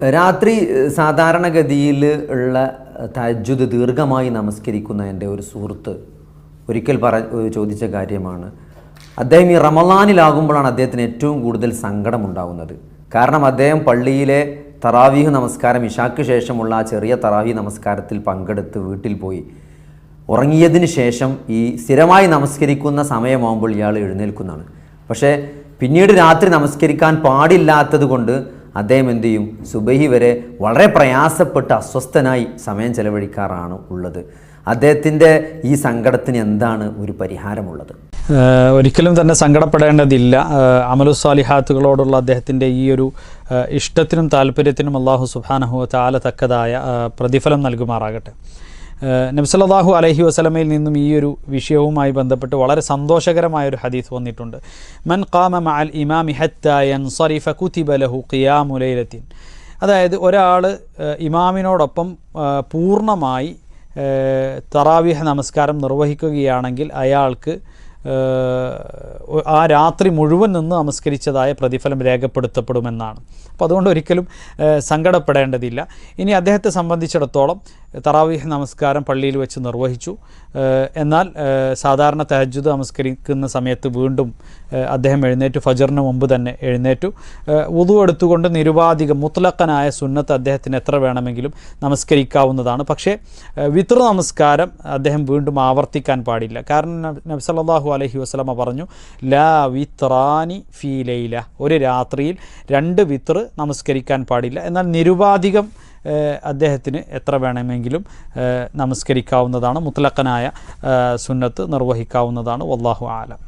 രാത്രി സാധാരണഗതിയിൽ ഉള്ള തജ്ജുദ് ദീർഘമായി നമസ്കരിക്കുന്ന എന്റെ ഒരു സുഹൃത്ത് ഒരിക്കൽ പറ ചോദിച്ച കാര്യമാണ്. അദ്ദേഹം ഈ റമലാനിലാകുമ്പോഴാണ് അദ്ദേഹത്തിന് ഏറ്റവും കൂടുതൽ സങ്കടം ഉണ്ടാകുന്നത് കാരണം അദ്ദേഹം പള്ളിയിലെ തറാവീഹ് നമസ്കാരം ഇഷാക്ക് ശേഷമുള്ള ആ ചെറിയ തറാവീഹ് നമസ്കാരത്തിൽ പങ്കെടുത്ത് വീട്ടിൽ പോയി. ഉറങ്ങിയതിന് ശേഷം ഈ സ്ഥിരമായി നമസ്കരിക്കുന്ന സമയമാകുമ്പോൾ ഇയാൾ എഴുന്നേൽക്കുന്നതാണ്. പക്ഷേ പിന്നീട് രാത്രി നമസ്കരിക്കാൻ പാടില്ലാത്തത് കൊണ്ട് അദ്ദേഹം എന്തു ചെയ്യും? സുബഹി വരെ വളരെ പ്രയാസപ്പെട്ട് അസ്വസ്ഥനായി സമയം ചെലവഴിക്കാറാണ് ഉള്ളത്. അദ്ദേഹത്തിന്റെ ഈ സങ്കടത്തിന് എന്താണ് ഒരു പരിഹാരമുള്ളത്? ഒരിക്കലും തന്നെ സങ്കടപ്പെടേണ്ടതില്ല. അമലു അമലുസ്വാലിഹാത്തുകളോടുള്ള അദ്ദേഹത്തിന്റെ ഈ ഒരു ഇഷ്ടത്തിനും താല്പര്യത്തിനും അള്ളാഹു സുബാനഹു താല തക്കതായ പ്രതിഫലം നൽകുമാറാകട്ടെ. നബ്സല്ലാഹു അലഹി വസ്ലമയിൽ നിന്നും ഈ ഒരു വിഷയവുമായി ബന്ധപ്പെട്ട് വളരെ സന്തോഷകരമായ ഒരു ഹദീസ് വന്നിട്ടുണ്ട്. മൻ ഖാമ മഅൽ ഇമാമി ഹത്ത യൻസറിഫ കുതിബ ലഹു ഖിയാമു ലൈലത്തിൻ. അതായത് ഒരാൾ ഇമാമിനോടൊപ്പം പൂർണമായി തറാവിഹ നമസ്കാരം നിർവഹിക്കുകയാണെങ്കിൽ അയാൾക്ക് ആ രാത്രി മുഴുവൻ നിന്ന് നമസ്കരിച്ചതായ പ്രതിഫലം രേഖപ്പെടുത്തപ്പെടുമെന്നാണ്. അപ്പോൾ അതുകൊണ്ട് ഒരിക്കലും സങ്കടപ്പെടേണ്ടതില്ല. ഇനി അദ്ദേഹത്തെ സംബന്ധിച്ചിടത്തോളം തറാവീഹ് നമസ്കാരം പള്ളിയിൽ വെച്ച് നിർവഹിച്ചു. എന്നാൽ സാധാരണ തഹജുദ് നമസ്കരിക്കുന്ന സമയത്ത് വീണ്ടും അദ്ദേഹം എഴുന്നേറ്റു. ഫജറിന് മുമ്പ് തന്നെ എഴുന്നേറ്റു. ഉതു എടുത്തുകൊണ്ട് നിരുപാധികം മുത്തലക്കനായ സുന്നത്ത് അദ്ദേഹത്തിന് എത്ര വേണമെങ്കിലും നമസ്കരിക്കാവുന്നതാണ്. പക്ഷേ വിത്ർ നമസ്കാരം അദ്ദേഹം വീണ്ടും ആവർത്തിക്കാൻ പാടില്ല. കാരണം നബ്സലാഹു അലൈഹി വസ്ലമ പറഞ്ഞു ലാ വിത്രാനി ഫീ ലൈല. ഒരു രാത്രിയിൽ രണ്ട് വിത്ര് നമസ്കരിക്കാൻ പാടില്ല. എന്നാൽ നിരുപാധികം അദ്ദേഹത്തിന് എത്ര വേണമെങ്കിലും നമസ്കരിക്കാവുന്നതാണ് മുത്തലക്കനായ സുന്നത്ത് നിർവഹിക്കാവുന്നതാണ്. വല്ലാഹു ആലം.